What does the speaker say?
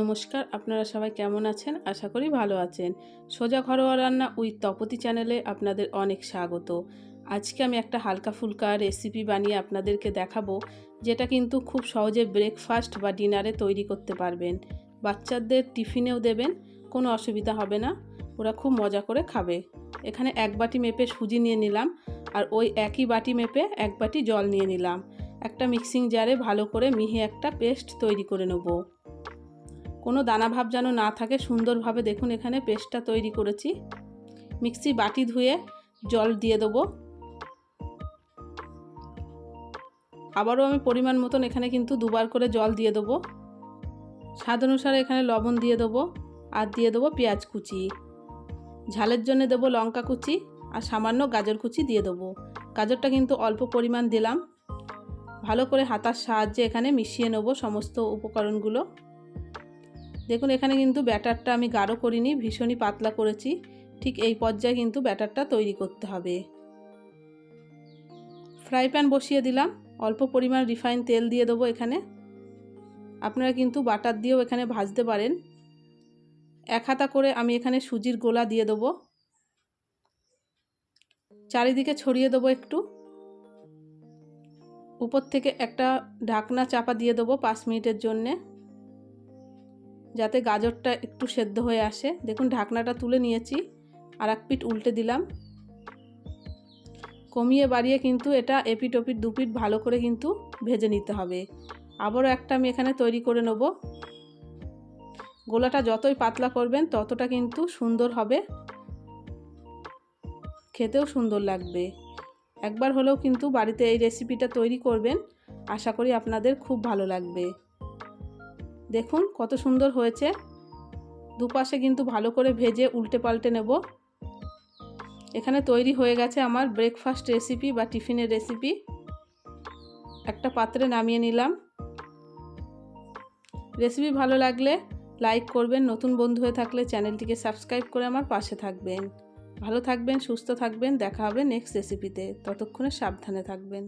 নমস্কার, আপনারা সবাই কেমন আছেন? আশা করি ভালো আছেন। সোজা ঘরোয়া রান্না উইথ তপতি চ্যানেলে আপনাদের অনেক স্বাগত। আজকে আমি একটা হালকা ফুলকা রেসিপি বানিয়ে আপনাদেরকে দেখাবো, যেটা কিন্তু খুব সহজে ব্রেকফাস্ট বা ডিনারে তৈরি করতে পারবেন। বাচ্চাদের টিফিনেও দেবেন, কোনো অসুবিধা হবে না, ওরা খুব মজা করে খাবে। এখানে এক বাটি মেপে সুজি নিয়ে নিলাম, আর ওই একই বাটি মেপে এক বাটি জল নিয়ে নিলাম। একটা মিক্সিং জারে ভালো করে মিহি একটা পেস্ট তৈরি করে নেব। কোনো দানা ভাব যেন না থাকে, সুন্দরভাবে দেখুন এখানে পেস্টটা তৈরি করেছি। মিক্সি বাটি ধুয়ে জল দিয়ে দেবো। আবারও আমি পরিমাণ মতন এখানে কিন্তু দুবার করে জল দিয়ে দেবো। স্বাদ অনুসারে এখানে লবণ দিয়ে দেবো আর দিয়ে দেবো পেঁয়াজ কুচি। ঝালের জন্য দেবো লঙ্কা কুচি আর সামান্য গাজর কুচি দিয়ে দেবো। গাজরটা কিন্তু অল্প পরিমাণ দিলাম। ভালো করে হাতার সাহায্যে এখানে মিশিয়ে নেব সমস্ত উপকরণগুলো। দেখুন, এখানে কিন্তু ব্যাটারটা আমি গাঢ় করিনি, ভীষণই পাতলা করেছি। ঠিক এই পর্যায়ে কিন্তু ব্যাটারটা তৈরি করতে হবে। ফ্রাই প্যান বসিয়ে দিলাম। অল্প পরিমাণ রিফাইন তেল দিয়ে দেবো এখানে। আপনারা কিন্তু বাটার দিয়েও এখানে ভাজতে পারেন। এক হাতা করে আমি এখানে সুজির গোলা দিয়ে দেবো। চারিদিকে ছড়িয়ে দেবো একটু। উপর থেকে একটা ঢাকনা চাপা দিয়ে দেবো পাঁচ মিনিটের জন্যে। যাতে গাজরটা একটু সেদ্ধ হয়ে আসে। দেখুন, ঢাকনাটা তুলে নিয়েছি, আর এক পিঠ উল্টে দিলাম। কমিয়ে বাড়িয়ে কিন্তু এটা এপিট ওপিট দুপিট ভালো করে কিন্তু ভেজে নিতে হবে। আবারও একটা আমি এখানে তৈরি করে নেব। গোলাটা যতই পাতলা করবেন, ততটা কিন্তু সুন্দর হবে। খেতেও সুন্দর লাগবে। একবার হলেও কিন্তু বাড়িতে এই রেসিপিটা তৈরি করবেন। আশা করি আপনাদের খুব ভালো লাগবে। দেখুন কত সুন্দর হয়েছে। দুপাশে কিন্তু ভালো করে ভেজে উল্টে পাল্টে নেব। এখানে তৈরি হয়ে গেছে আমার ব্রেকফাস্ট রেসিপি বা টিফিনের রেসিপি একটা পাত্রে নামিয়ে নিলাম। রেসিপি ভালো লাগলে লাইক করবেন। নতুন বন্ধু হয়ে থাকলে চ্যানেলটিকে সাবস্ক্রাইব করে আমার পাশে থাকবেন। ভালো থাকবেন, সুস্থ থাকবেন। দেখা হবে নেক্সট রেসিপিতে ততক্ষণে সাবধানে থাকবেন।